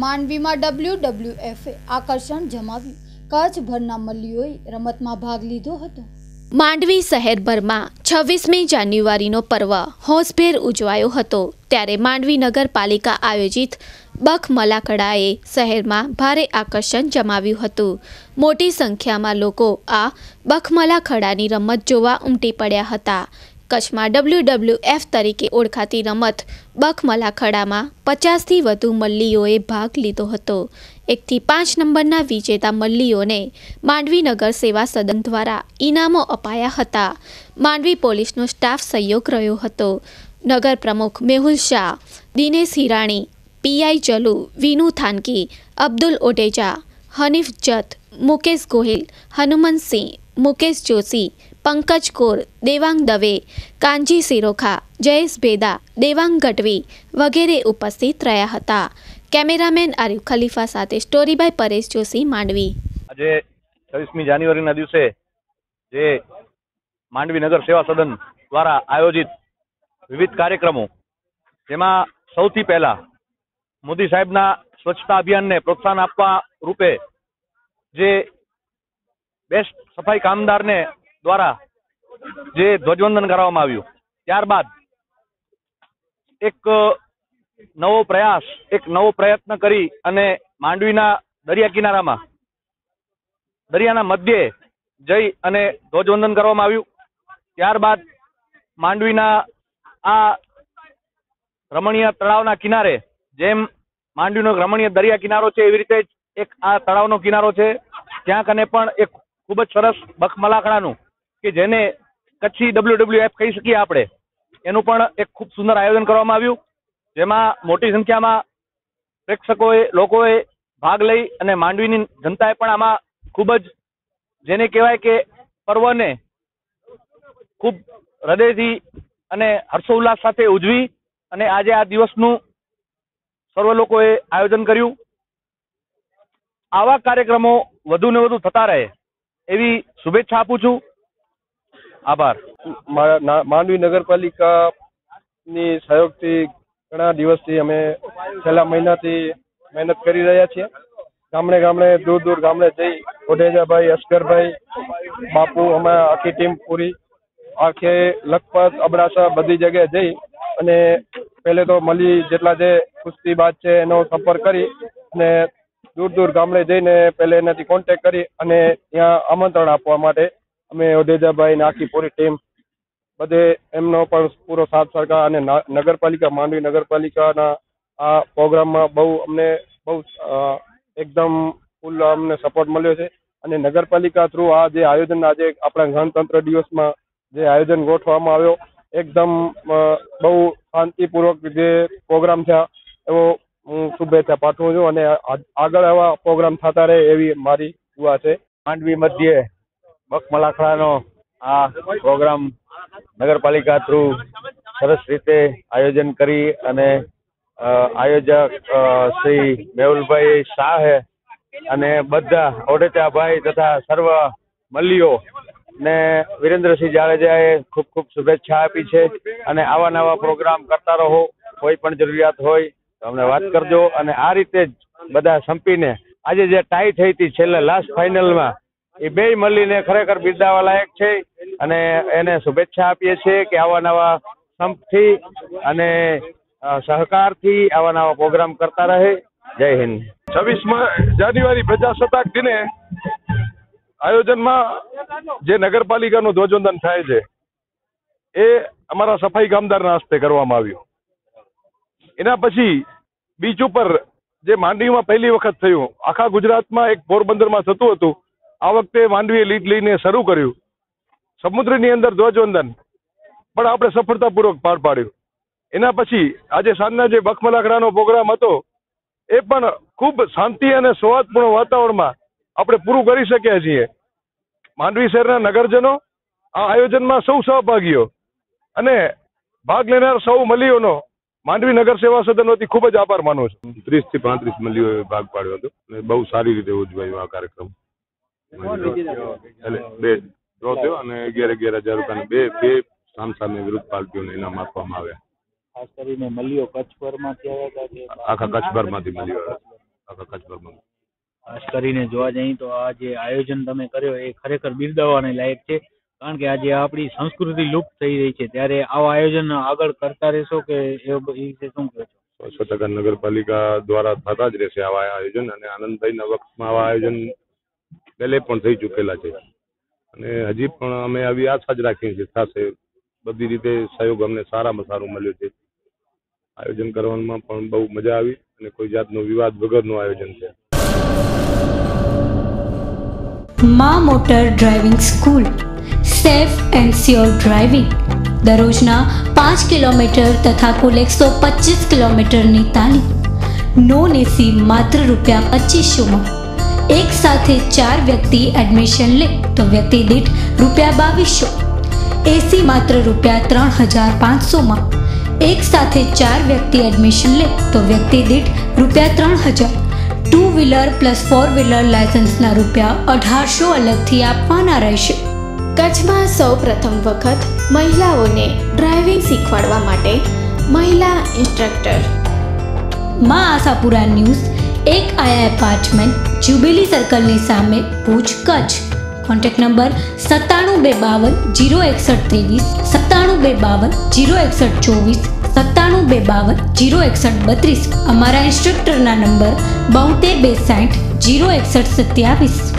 માંડવીમાં ડબલ્યુ ડબલ્યુએફે આકર્ષણ જમાવ્યું કચ્છભરના મલ્લીઓએ રમતમાં ભાગ લીધો હતો. માંડવી શહેરભરમાં છવ્વીસમી જાન્યુઆરીનો પર્વ હોંશભેર ઉજવાયો હતો. ત્યારે માંડવી નગરપાલિકા આયોજિત બખ મલાકડાએ શહેરમાં ભારે આકર્ષણ જમાવ્યું હતું. મોટી સંખ્યામાં લોકો આ બખમલા ખડાની રમત જોવા ઉમટી પડ્યા હતા. કચ્છમાં ડબલ્યુ ડબલ્યુ એફ તરીકે ઓળખાતી રમત બખમલા ખડામાં પચાસથી વધુ મલ્લીઓએ ભાગ લીધો હતો. એકથી પાંચ નંબરના વિજેતા મલ્લીઓને માંડવી નગર સેવા સદન દ્વારા ઇનામો અપાયા હતા. માંડવી પોલીસનો સ્ટાફ સહયોગ રહ્યો હતો. નગર પ્રમુખ મેહુલ શાહ, દિનેશ હિરાણી પીઆઈ ચલુ વિનુ થાનકી, અબ્દુલ ઓટેજા હનીફ જત, મુકેશ ગોહિલ, હનુમંતસિંહ, મુકેશ જોશી પંકજ કોર, દેવાંગ દવે કાંજી સિરોખા, જયેશ ભેદા, દેવાંગ ગઢવી વગેરે ઉપસ્થિત રહ્યા હતા. કેમેરામેન આરિફ ખલીફા સાથે સ્ટોરીબાય પરેશ જોશી, માંડવી. આજે છવ્વીસમી જાન્યુઆરીના દિવસે જે માંડવી નગર સેવા સદન દ્વારા આયોજિત વિવિધ કાર્યક્રમો, જેમાં સૌથી પહેલા મોદી સાહેબના સ્વચ્છતા અભિયાનને પ્રોત્સાહન આપવા રૂપે જે બેસ્ટ સફાઈ કામદારને દ્વારા જે ધ્વજવંદન કરવામાં આવ્યું. ત્યારબાદ એક નવો પ્રયાસ, એક નવો પ્રયત્ન કરી અને માંડવીના દરિયા કિનારામાં, દરિયાના મધ્યે જઈ અને ધ્વજવંદન કરવામાં આવ્યું. ત્યારબાદ માંડવીના આ રમણીય તળાવના કિનારે, જેમ માંડવીનો રમણીય દરિયા કિનારો છે, એવી રીતે જ એક આ તળાવનો કિનારો છે. ત્યાં કને પણ એક ખૂબ જ સરસ બખમલાખડાનું કે જેને કચ્છી ડબલ્યુ એફ કહી શકીએ આપણે, એનું પણ એક ખૂબ સુંદર આયોજન કરવામાં આવ્યું. જેમાં મોટી સંખ્યામાં પ્રેક્ષકોએ, લોકોએ ભાગ લઈ અને માંડવીની જનતાએ પણ આમાં ખૂબ જ, જેને કહેવાય કે પર્વને ખૂબ હૃદયથી અને હર્ષોલ્લાસ સાથે ઉજવી અને આજે આ દિવસનું સર્વ લોકોએ આયોજન કર્યું. આવા કાર્યક્રમો વધુ ને વધુ થતા રહે, એવી શુભેચ્છા આપું છું. આભાર. માંડવી નગરપાલિકા ની સહયોગથી ઘણા દિવસથી અમે છેલ્લા મહિનાથી મહેનત કરી રહ્યા છીએ. ગામડે ગામડે, દૂર દૂર ગામડે જઈ ઓઢેજાભાઈ અસ્કરભાઈ બાપુ, અમે આખી ટીમ પૂરી, આખે લખપત, અબડાસા બધી જગ્યાએ જઈ અને પહેલે તો મળી જેટલા જે કુસ્તીબાજ છે એનો સંપર્ક કરી અને દૂર દૂર ગામડે જઈને પહેલે એનાથી કોન્ટેક્ટ કરી અને ત્યાં આમંત્રણ આપવા માટે અમે ઓડેજાભાઈ ને આખી પૂરી ટીમ, બધે એમનો પણ પૂરો સાથ સરકાર અને નગરપાલિકા, માંડવી નગરપાલિકાના આ પ્રોગ્રામમાં બહુ અમને બહુ એકદમ ફૂલ અમને સપોર્ટ મળ્યો છે. અને નગરપાલિકા થ્રુ આ જે આયોજન, આજે આપણા ગણતંત્ર દિવસમાં જે આયોજન ગોઠવવામાં આવ્યો, એકદમ બહુ શાંતિપૂર્વક જે પ્રોગ્રામ થયા, એવો હું શુભેચ્છા પાઠવું છું. અને આગળ આવા પ્રોગ્રામ થતા રહે એવી મારી દુઆ છે. માંડવી મધ્યે બખમલાખડાનો આ પ્રોગ્રામ નગરપાલિકા થ્રુ સરસ રીતે આયોજન કરી અને આયોજક શ્રી મેહુલભાઈ શાહે અને બધા ઓડેચાભાઈ તથા સર્વ મલ્લીઓ ને વિરેન્દ્રસિંહ જાડેજાએ ખૂબ ખૂબ શુભેચ્છા આપી છે અને આવા નવા પ્રોગ્રામ કરતા રહો. કોઈ પણ જરૂરિયાત હોય તો અમને વાત કરજો અને આ રીતે જ બધા સંપીને આજે જે ટાઈ થઈ હતી છેલ્લે લાસ્ટ ફાઇનલમાં એ બે મળીને ખરેખર બિરદાવા લાયક છે અને એને શુભેચ્છા આપીએ છીએ કે આવા નવા સંપથી અને સહકારથી આવા નવા પ્રોગ્રામ કરતા રહે. જય હિન્દ. છવ્વીસમાં જાન્યુઆરી પ્રજાસત્તાક દિને આયોજનમાં જે નગરપાલિકાનું ધ્વજવંદન થાય છે, એ અમારા સફાઈ કામદારના હસ્તે કરવામાં આવ્યું. એના પછી બીચ ઉપર જે માંડવીમાં પહેલી વખત થયું, આખા ગુજરાતમાં એક પોરબંદરમાં થતું હતું આ વખતે માંડવીએ લીડ લઈને શરૂ કર્યું. સમુદ્રની અંદર ધ્વજવંદન. પણ આપણે સફળતાપૂર્વક પાર પાડ્યું. એના પછી આજે સાંજના જે બખમલાખડાનો પ્રોગ્રામ હતો, એ પણ ખૂબ શાંતિ અને સ્વાદપૂર્ણ વાતાવરણમાં આપણે પૂરું કરી શક્યા છીએ. માંડવી શહેરના નગરજનો આ આયોજનમાં સૌ સહભાગીઓ અને ભાગ લેનાર સૌ મલીઓનો માંડવી નગર સેવા સદન વતી ખૂબ જ આભાર માનું છું. ત્રીસથી પાંત્રીસ મલીઓએ ભાગ પાડ્યો હતો. બહુ સારી રીતે ઉજવાયો આ કાર્યક્રમ. એટલે બે ડ્રો થયો અને અગિયાર અગિયાર હજાર રૂપિયાના બે બે સામસામે વિરુદ્ધ પાર્ટીઓને ઇનામ આપવામાં આવ્યા. ખાસ કરીને મલ્લીઓ કચ્છભરમાંથી આવ્યા હતા આખા કચ્છભરમાંથી મલ્લીઓ આખા કચ્છભરમાંથી ખાસ કરીને જોવા જઈએ તો આ જે આયોજન તમે કર્યો એ ખરેખર બિરદાવવાને લાયક છે કારણ કે આજે આપણી સંસ્કૃતિ લુપ્ત થઈ રહી છે. ત્યારે આવા આયોજન આગળ કરતા રહેશો કે એ એ વિશે શું કહો છો? સો ટકા નગરપાલિકા દ્વારા થતા જ રહેશે આવા આયોજન અને આનંદભાઈના વખતમાં આવા આયોજન પહેલે પણ થઈ ચૂકેલા છે. અને હજી પણ અમે આવી આશા જ રાખીએ છીએ થશે બધી રીતે સહયોગ અમને સારામાં સારું મળ્યો છે. આયોજન કરવામાં પણ બહુ મજા આવી અને કોઈ જાતનો વિવાદ વગરનું આયોજન છે. Maa motor driving school, safe and sure driving, દરરોજના પાંચ કિલોમીટર તથા કુલ એકસો પચીસ કિલોમીટરની તાલીમ નોન એસી માત્ર રૂપિયા પચીસોમાં. એક સાથે ચાર વ્યક્તિ એડમિશન લે તો વ્યક્તિ દીઠ રૂપિયા બાવીસો. એસી માત્ર રૂપિયા ત્રણ હજાર પાંચસોમાં. એક સાથે ચાર વ્યક્તિ એડમિશન લે તો વ્યક્તિ દીઠ રૂપિયા ત્રણ હજાર. Two wheeler plus four wheeler લાયસન્સના રૂપિયા અઢારસો અલગથી આપવાના રહેશે. કચ્છમાં સૌ પ્રથમ વખત મહિલાઓને ડ્રાઇવિંગ શીખવાડવા માટે મહિલા ઇન્સ્ટ્રક્ટરમાં આશાપુરા ન્યૂઝ એક આયા એપાર્ટમેન્ટ જ્યુબિલી સર્કલની સામે ભુજ કચ્છ. કોન્ટેક્ટ નંબર સત્તાણું બે બાવન જીરો એકસઠ ત્રેવીસ, સત્તાણું બે બાવન જીરો એકસઠ ચોવીસ, સત્તાણું બે બાવન જીરો એકસઠ બત્રીસ. અમારા ઇન્સ્ટ્રક્ટરના નંબર બોતેર બે સાઠ જીરો એકસઠ સત્યાવીસ.